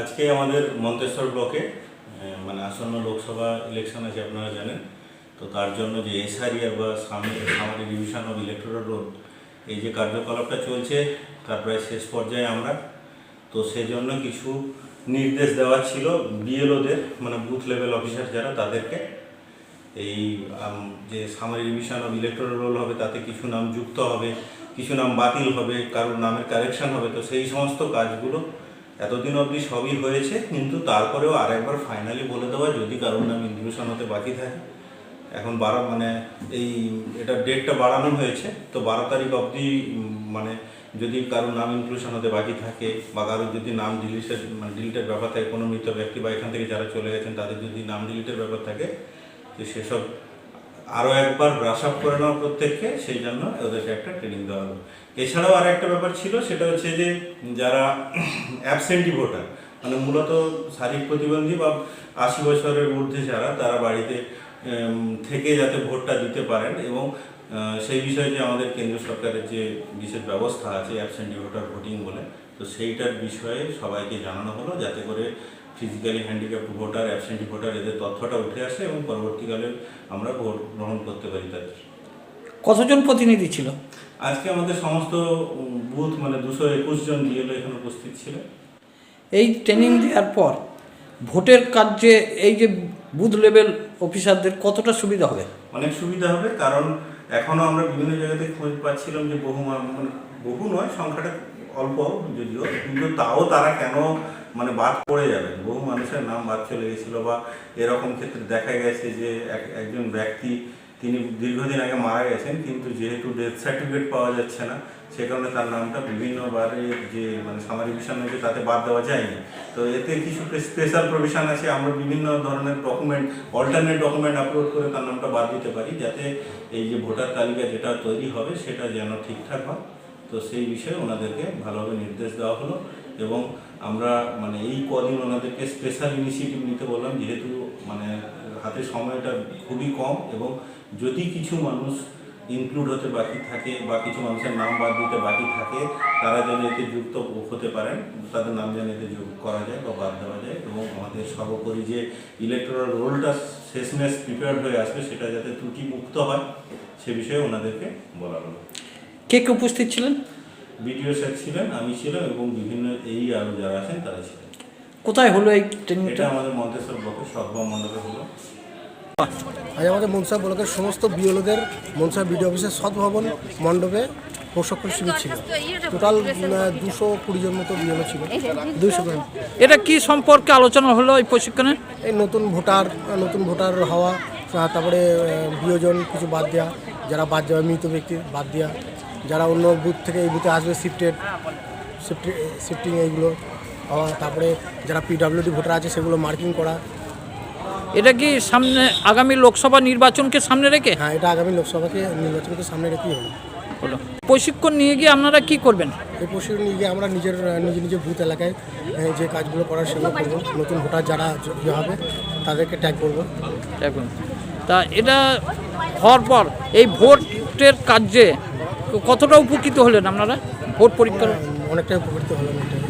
আজকে আমাদের মন্তেশ্বর ব্লকে মানে আসন্ন লোকসভা ইলেকশন আছে আপনারা জানেন। তো তার জন্য যে এসআরিয়ার বা সামনে summary division of electoral roll এই যে কার্যকলাপটা চলছে, তার প্রায় শেষ পর্যায়ে আমরা। তো সেজন্য কিছু নির্দেশ দেওয়া ছিল বিএলওদের মানে বুথ লেভেল অফিসার যারা, তাদেরকে। এই যে summary division of electoral roll হবে, তাতে কিছু নাম যুক্ত হবে, কিছু নাম বাতিল হবে, কারোর নামের কারেকশন হবে, তো সেই সমস্ত কাজগুলো এতদিন অবধি সবই হয়েছে, কিন্তু তারপরেও আরেকবার ফাইনালি বলে দেওয়া যদি কারোর নাম ইনক্লুশন হতে বাকি থাকে। এখন বারো মানে এই এটা ডেটটা বাড়ানো হয়েছে, তো বারো তারিখ অবধি মানে যদি কারোর নাম ইনক্লুশন হতে বাকি থাকে বা কারোর যদি নাম ডিলিটের মানে ডিলিটের ব্যাপার থাকে, কোনো মৃত ব্যক্তি বা এখান থেকে যারা চলে গেছেন, তাদের যদি নাম ডিলিটের ব্যাপার থাকে, তো সেসব আরও একবার ব্রাশ আপ করে নেওয়া প্রত্যেককে, সেই জন্য ওদেরকে একটা ট্রেনিং দেওয়া হলো। এছাড়াও আর একটা ব্যাপার ছিল, সেটা হচ্ছে যে যারা অ্যাবসেন্টি ভোটার মানে মূলত শারীরিক প্রতিবন্ধী বা আশি বছরের ঊর্ধ্বে যারা, তারা বাড়িতে থেকে যাতে ভোটটা দিতে পারেন এবং সেই বিষয়ে যে আমাদের কেন্দ্র সরকারের যে বিশেষ ব্যবস্থা আছে অ্যাবসেন্টি ভোটার ভোটিং বলে, তো সেইটার বিষয়ে সবাইকে জানানো হলো, যাতে করে physically handicapped voter absentee voter এদের তথ্যটা উঠে আসে এবং পরবর্তীকালে আমরা ভোট গ্রহণ করতে পারি তাদের। কতজন প্রতিনিধি ছিল? আজকে আমাদের সমস্ত বুথ মানে দুশো একুশ জন বিএলও এখানে উপস্থিত ছিল। এই ট্রেনিং দেওয়ার পর ভোটের কার্যে এই যে বুথ লেভেল অফিসারদের কতটা সুবিধা হবে? অনেক সুবিধা হবে কারণ এখনও আমরা বিভিন্ন জায়গাতে খোঁজ পাচ্ছিলাম যে বহু মানে বহু নয় সংখ্যাটা অল্প যদিও কিন্তু তাও তারা কেন মানে বাদ পড়ে যাবেন বহু মানুষের নাম বাদ চলে গেছিল বা এরকম ক্ষেত্রে দেখা গেছে যে এক- একজন ব্যক্তি তিনি দীর্ঘদিন আগে মারা গেছেন কিন্তু যেহেতু ডেথ সার্টিফিকেট পাওয়া যাচ্ছে না, সে কারণে তার নামটা বিভিন্নবারে যে মানে সামারি ভিশন হয়েছে তাতে বাদ দেওয়া যায়নি। তো এতে কিছু স্পেশাল প্রভিশন আছে, আমরা বিভিন্ন ধরনের ডকুমেন্ট অল্টারনেট ডকুমেন্ট আপলোড করে তার নামটা বাদ দিতে পারি যাতে এই যে ভোটার তালিকা যেটা তৈরি হবে সেটা যেন ঠিকঠাক হয়। তো সেই বিষয়ে ওনাদেরকে ভালোভাবে নির্দেশ দেওয়া হলো। এবং আমরা মানে এই কদিন ওনাদেরকে স্পেশাল ইনিশিয়েটিভ নিতে বললাম, যেহেতু মানে হাতে সময়টা খুবই কম এবং যদি কিছু মানুষ ইনক্লুড হতে বাকি থাকে বা কিছু মানুষের নাম বাদ দিতে বাকি থাকে, তারা যেন এতে যুক্ত হতে পারেন, তাদের নাম যেন এতে যোগ করা যায় বা বাদ দেওয়া যায় এবং আমাদের সর্বোপরি যে ইলেকট্রাল রোলটা শেষমেশ প্রিপেয়ার হয়ে আসবে, সেটা যাতে ত্রুটি মুক্ত হয়, সে বিষয়ে ওনাদেরকে বলা হলো। কে কে উপস্থিত ছিলেন? বিডিও স্যার ছিলেন আমি ছিলাম এবং বিভিন্ন এই আরও যারা আছেন তারা ছিলেন। কোথায় হলো এই এটা ট্রেনিংটা আমাদের মন্তেশ্বর ব্লকের সদ্ভাব মণ্ডপে হলো। আজ আমাদের মনসা ব্লকের সমস্ত বিওলোদের মনসা বিডিও অফিসের সৎভবন মণ্ডপে প্রশিক্ষণ শিবির ছিল। টোটাল দুশো কুড়ি জন মতো বিওলো ছিল। দুইশো জন এটা কি সম্পর্কে আলোচনা হলো এই প্রশিক্ষণে এই নতুন ভোটার নতুন ভোটার হওয়া তারপরে বিয়োজন কিছু বাদ দেওয়া যারা বাদ দেওয়া মৃত ব্যক্তি বাদ দেওয়া যারা অন্য বুথ থেকে এই বুথে আসবে শিফটেড শিফটিং এইগুলো তারপরে যারা পিডাব্লিউডি ভোটার আছে সেগুলো মার্কিং করা। এটা কি সামনে আগামী লোকসভা নির্বাচনকে সামনে রেখে? হ্যাঁ এটা আগামী লোকসভাকে নির্বাচনকে সামনে রেখেই হলো হলো। প্রশিক্ষণ নিয়ে গিয়ে আপনারা কি করবেন? এই প্রশিক্ষণ নিয়ে গিয়ে আমরা নিজের নিজে নিজে বুথ এলাকায় এ, যে কাজগুলো করার সেগুলো করব। নতুন ভোটার যারা জ- ইয়ে হবে তাদেরকে ট্যাগ করব। তা এটা হওয়ার পর এই ভোটের কাজে কতটা উপকৃত হলেন আপনারা? ভোট পরীক্ষার অনেকটাই উপকৃত এটা।